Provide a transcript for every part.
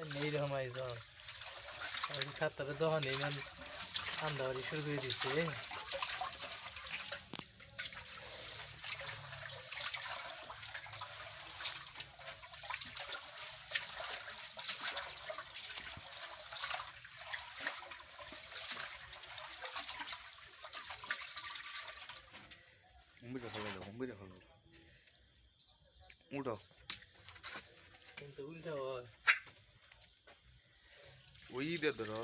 এইরকম আইস আর সাতটারে দোকানে ইমান আন্দাবাড়ি শুরু করে দিচ্ছে হুম্বিটা হলো হুম্বিটা হলো উঠো। কিন্তু উল্টা হয়। ওই দিয়ে ধরো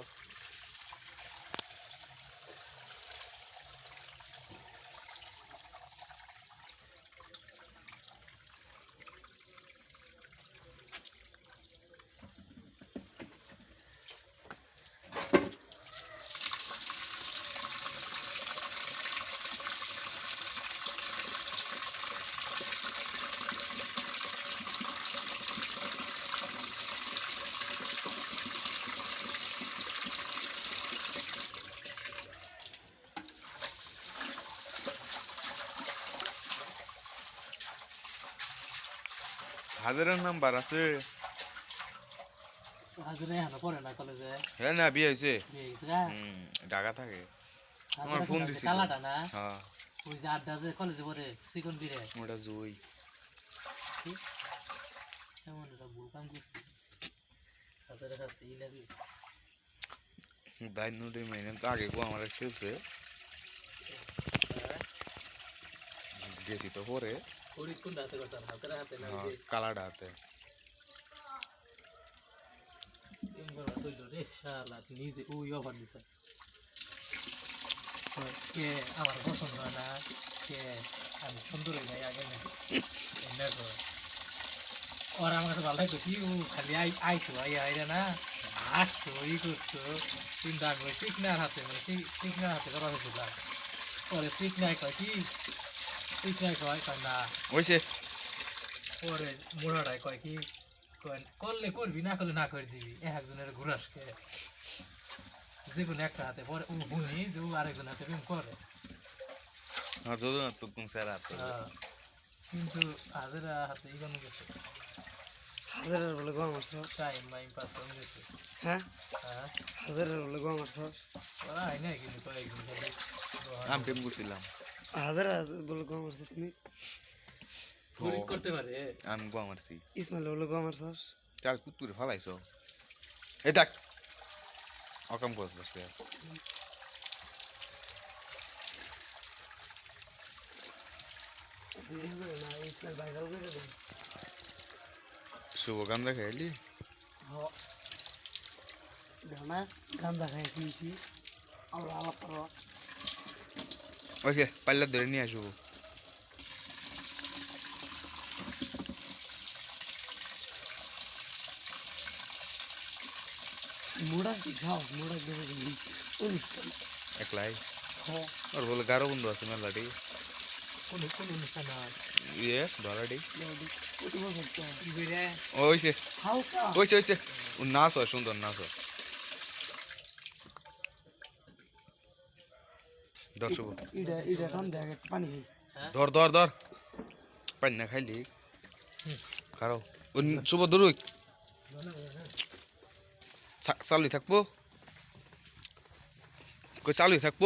হাজারের নাম্বার আছে। হ্যাঁ না বিয়ে হয়েছে। ঢাকা থাকে। আমার ফোন ফোন কালাটা না? হ্যাঁ। ওই যে আড্ডা যে কলেজে পড়ে চিকন দিরে ওটা জুই। এমন একটা ভুল কাম করছি। হাজারে হাতে ই নাকি দাই নুটি মেনে তো আগে গো আমার গেছি তো পরে। কে আমার পছন্দ না কে আমি সুন্দর হয়ে যাই আগে না ওরা আমার কাছে ভালো লাগতো কি ও খালি আই আইতো আই আইরে না হাসতো ই করতো কিন্তু আমি চিকনার হাতে মানে চিকনার হাতে করা হয়েছিল পরে চিকনাই কয় কি চিকনাই কয় কয় না ওইছে। পরে মোড়াটাই কয় কি করলে করবি না করলে না করে দিবি। এক একজনের ঘুরাসকে যে কোনো একটা হাতে পরে ও বুনি যে ও আরেকজন হাতে প্রেম করে। হ্যাঁ। কিন্তু হাজারা হাতে ইগান গেছে। হাজারের বলে গো আমার সব টাইম মাইম পাস করে গেছে। হ্যাঁ? হ্যাঁ। হাজারের বলে গো আমার সব ওরা হয় না কিন্তু কয়েকদিন আমি প্রেম করছিলাম। হাজার বলে গো আমার সব তুমি। ফরিদ করতে পারে। আমি গো মারছি ইসমাইল বলে গো আমার সব চার কুত্তুরে ফালাইছ। এই দেখ। অকাম করছ বসে না ইসমাইল ভাইরাল করে দেন শুভ গান দেখাইলি দেখো না গান্দা খাই আমরা আলাপ ওইছে পাল্লা ধরে নিয়ে আসব মোড়া কি মোড়া দেবে অনুষ্ঠান একলাই ওর বলে গারো বন্ধু আছে মেলাটি কোন অনুষ্ঠান ইয়ে ধরাটি ওইছে ওইছে ওইছে নাচ হয় সুন্দর নাচ হয় ধর শুভ এটা এটা টান দেখ পানি খাই। হ্যাঁ? ধর ধর ধর। পানি না খাইলি কারও শুভ দূরই। চালুই থাকব? কই চালুই থাকব?